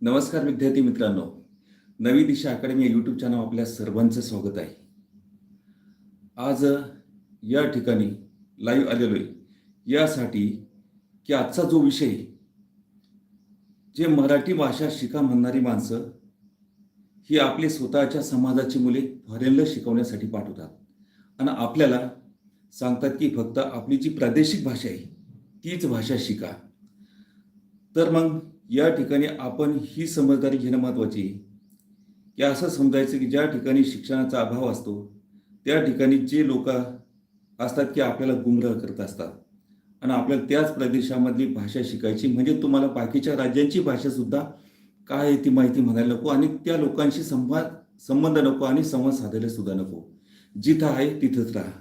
नमस्कार विद्यार्थी मित्रांनो. नवी दिशा अकॅडमी या यूट्यूब चॅनल आपल्या सर्वांचं स्वागत आहे. आज या ठिकाणी लाईव्ह आलेलो आहे यासाठी की आजचा जो विषय जे मराठी भाषा शिका म्हणणारी माणसं ही आपली स्वतःच्या समाजाची मुले फॉरेनला शिकवण्यासाठी पाठवतात. आणि आपल्याला सांगतात की फक्त आपली जी प्रादेशिक भाषा आहे तीच भाषा शिका. तर मग या ठिकाणी आपण ही समजदारी घेणं महत्त्वाची आहे. की असं समजायचं की ज्या ठिकाणी शिक्षणाचा अभाव असतो त्या ठिकाणी जे लोक असतात की आपल्याला गुमराह करत असतात. आणि आपल्याला त्याच प्रदेशामधली भाषा शिकायची म्हणजे तुम्हाला बाकीच्या राज्यांची भाषासुद्धा काय आहे ती माहिती म्हणायला नको आणि त्या लोकांशी संवाद संबंध नको आणि संवाद साधायला सुद्धा नको. जिथं आहे तिथंच राहा.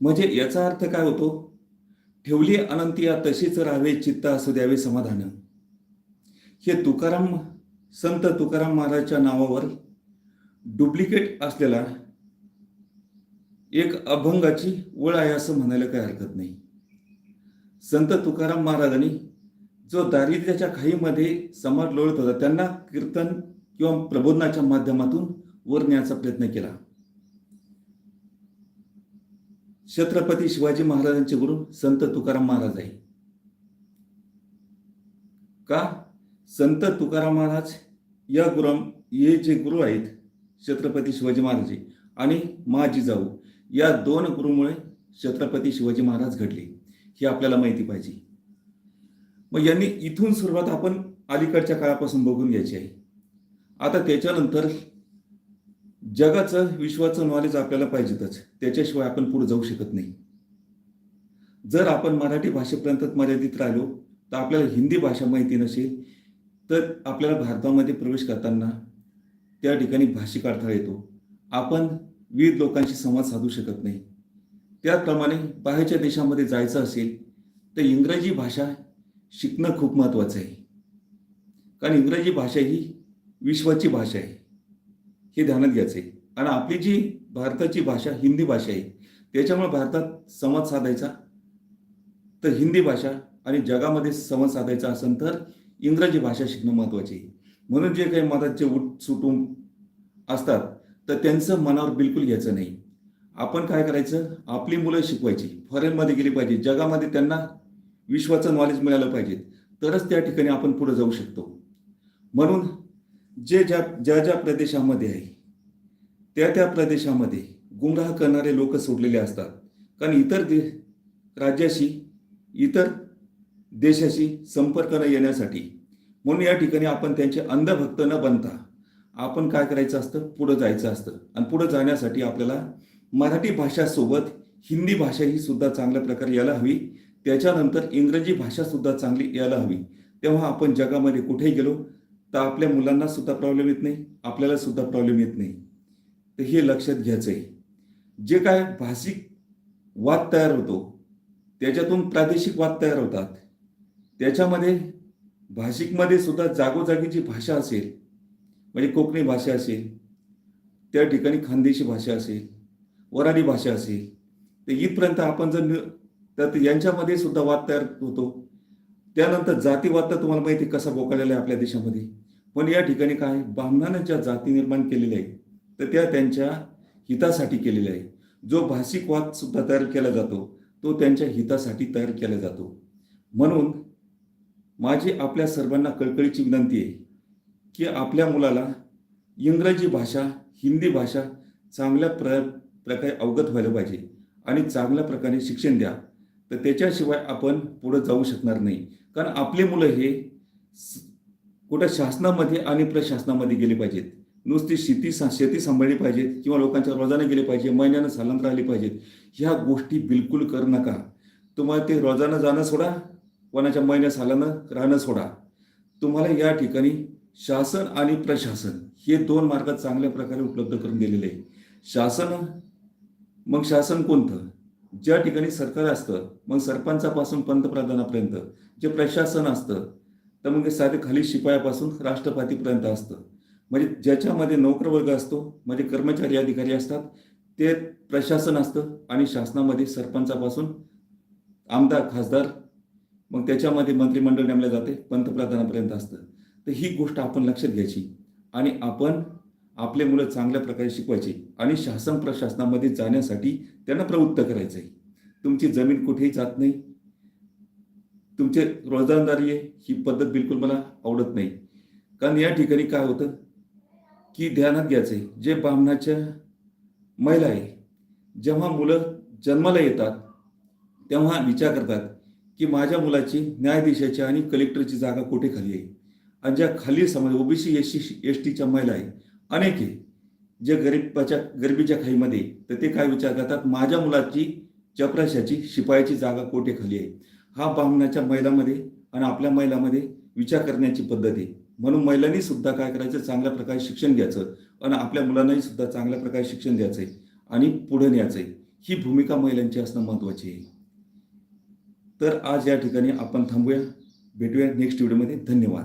म्हणजे याचा अर्थ काय होतो? ठेवली अनंतिया तशीच राहावे चित्त असू द्यावे समाधानं. हे तुकाराम संत तुकाराम महाराजच्या नावावर डुप्लिकेट असलेला एक अभंगाची ओळ आहे असं म्हणायला काही हरकत नाही. संत तुकाराम महाराजांनी जो दारिद्र्याच्या खाईमध्ये समाज लोळत होता त्यांना कीर्तन किंवा प्रबोधनाच्या माध्यमातून वर न्यायचा प्रयत्न केला. छत्रपती शिवाजी महाराजांचे गुरु संत तुकाराम महाराज आहे का संत तुकाराम महाराज या गुरु हे जे गुरु आहेत छत्रपती शिवाजी महाराज आणि माजी जाऊ या दोन गुरुमुळे छत्रपती शिवाजी महाराज घडले. हे आपल्याला माहिती पाहिजे. मग यांनी इथून सुरुवात आपण अलीकडच्या काळापासून बघून घ्यायची आहे. आता त्याच्यानंतर जगाचं विश्वाचं नॉलेज आपल्याला पाहिजेतच. त्याच्याशिवाय आपण पुढे जाऊ शकत नाही. जर आपण मराठी भाषेपर्यंत मर्यादित राहिलो तर आपल्याला हिंदी भाषा माहिती नसेल तर आपल्याला भारतामध्ये प्रवेश करताना त्या ठिकाणी भाषिक अडथळा येतो. आपण विविध लोकांशी संवाद साधू शकत नाही. त्याचप्रमाणे बाहेरच्या देशामध्ये जायचं असेल तर इंग्रजी भाषा शिकणं खूप महत्त्वाचं आहे. कारण इंग्रजी भाषा ही विश्वाची भाषा आहे. हे ध्यानात घ्यायचं आहे. आणि आपली जी भारताची भाषा हिंदी भाषा आहे त्याच्यामुळे भारतात संवाद साधायचा. तर हिंदी भाषा आणि जगामध्ये संवाद साधायचा असेल तर इंग्रजी भाषा शिकणं महत्त्वाचे आहे. म्हणून जे काही मताचे उठ सुटून असतात तर त्यांचं मनावर बिलकुल घ्यायचं नाही. आपण काय करायचं? आपली मुलं शिकवायची. फॉरेनमध्ये गेली पाहिजे. जगामध्ये त्यांना विश्वाचं नॉलेज मिळालं पाहिजे. तरच त्या ठिकाणी आपण पुढे जाऊ शकतो. म्हणून जे ज्या ज्या ज्या प्रदेशामध्ये आहे त्या त्या प्रदेशामध्ये गुमराह करणारे लोक सोडलेले असतात. कारण इतर दे राज्याशी इतर देशाशी संपर्क न येण्यासाठी. म्हणून या ठिकाणी आपण त्यांचे अंधभक्त न बनता आपण काय करायचं असतं? पुढं जायचं असतं. आणि पुढं जाण्यासाठी आपल्याला मराठी भाषासोबत हिंदी भाषा ही सुद्धा चांगल्या प्रकारे यायला हवी. त्याच्यानंतर इंग्रजी भाषा सुद्धा चांगली यायला हवी. तेव्हा आपण जगामध्ये कुठेही गेलो तर आपल्या मुलांना सुद्धा प्रॉब्लेम येत नाही आपल्याला सुद्धा प्रॉब्लेम येत नाही. तर हे लक्षात घ्यायचं आहे जे काय भाषिक वाद तयार होतो त्याच्यातून प्रादेशिक वाद तयार होतात. त्याच्यामध्ये भाषिकमध्ये सुद्धा जागोजागीची भाषा असेल म्हणजे कोकणी भाषा असेल त्या ठिकाणी खानदेशी भाषा असेल वराडी भाषा असेल तर इथपर्यंत आपण जर न- तर यांच्यामध्ये सुद्धा वाद तयार होतो. त्यानंतर जातीवाद तर तुम्हाला माहिती कसा बोकाळलेला आहे आपल्या देशामध्ये. पण या ठिकाणी काय ब्राह्मणानं ज्या जाती निर्माण केलेल्या आहेत तर त्या त्यांच्या हितासाठी केलेल्या आहे जो भाषिक वाद सुद्धा तयार केला जातो तो त्यांच्या हितासाठी तयार केला जातो. म्हणून माझी आपल्या सर्वांना कळकळीची विनंती आहे की आपल्या मुलाला इंग्रजी भाषा हिंदी भाषा चांगल्या प्र प्रकारे अवगत व्हायला पाहिजे आणि चांगल्या प्रकारे शिक्षण द्या. तर त्याच्याशिवाय आपण पुढं जाऊ शकणार नाही. कारण आपले मुलं हे कुठं शासनामध्ये आणि प्रशासनामध्ये गेले पाहिजेत. नुसती शेती सा- शेती सांभाळली पाहिजेत किंवा लोकांच्या रोजाने गेले पाहिजे महिन्यानं सालांत राहिले पाहिजेत. ह्या गोष्टी बिलकुल करू नका. तुम्हाला ते रोजानं जाणं सोडा. कोणाच्या महिन्या सालानं राहणं सोडा. तुम्हाला या ठिकाणी शासन आणि प्रशासन हे दोन मार्ग चांगल्या प्रकारे उपलब्ध करून दिलेले आहे शासन मग शासन कोणतं? ज्या ठिकाणी सरकार असतं मग सरपंचापासून पंतप्रधानापर्यंत. जे प्रशासन असतं तर मग साधे खाली शिपायापासून राष्ट्रपतीपर्यंत असतं. म्हणजे ज्याच्यामध्ये नोकरवर्ग असतो म्हणजे कर्मचारी अधिकारी असतात ते प्रशासन असतं आणि शासनामध्ये सरपंचापासून आमदार खासदार मग त्याच्यामध्ये मंत्रिमंडळ नेमले जाते पंतप्रधानापर्यंत असतं. तर ही गोष्ट आपण लक्षात घ्यायची आणि आपण आपले मुलं चांगल्या प्रकारे शिकवायचे आणि शासन प्रशासनामध्ये जाण्यासाठी त्यांना प्रवृत्त करायचं आहे तुमची जमीन कुठेही जात नाही. तुमचे रोजंदारी आहे ही पद्धत बिलकुल मला आवडत नाही. कारण या ठिकाणी काय होतं? की ध्यानात घ्यायचं आहे जे ब्राह्मणाच्या महिला आहे जेव्हा मुलं जन्माला येतात तेव्हा विचार करतात की माझ्या मुलाची न्यायाधीशाची आणि कलेक्टरची जागा कुठे खाली आहे? आणि ज्या खाली समाज ओबीसी एस सी एस टीच्या महिला आहे अनेक आहे जे गरीबाच्या गरिबीच्या खाईमध्ये तर ते काय विचार करतात? माझ्या मुलाची चपराशाची शिपायाची जागा कोठे खाली आहे? हा ब्राह्मणाच्या महिलामध्ये आणि आपल्या महिलामध्ये विचार करण्याची पद्धत आहे. म्हणून महिलांनी सुद्धा काय करायचं? चांगल्या प्रकारे शिक्षण घ्यायचं आणि आपल्या मुलांनाही सुद्धा चांगल्या प्रकारे शिक्षण द्यायचं आहे आणि पुढे न्यायचं आहे. ही भूमिका महिलांची असणं महत्त्वाची आहे. तर आज या ठिकाणी आपण थांबूया. भेटूया नेक्स्ट व्हिडिओमध्ये धन्यवाद.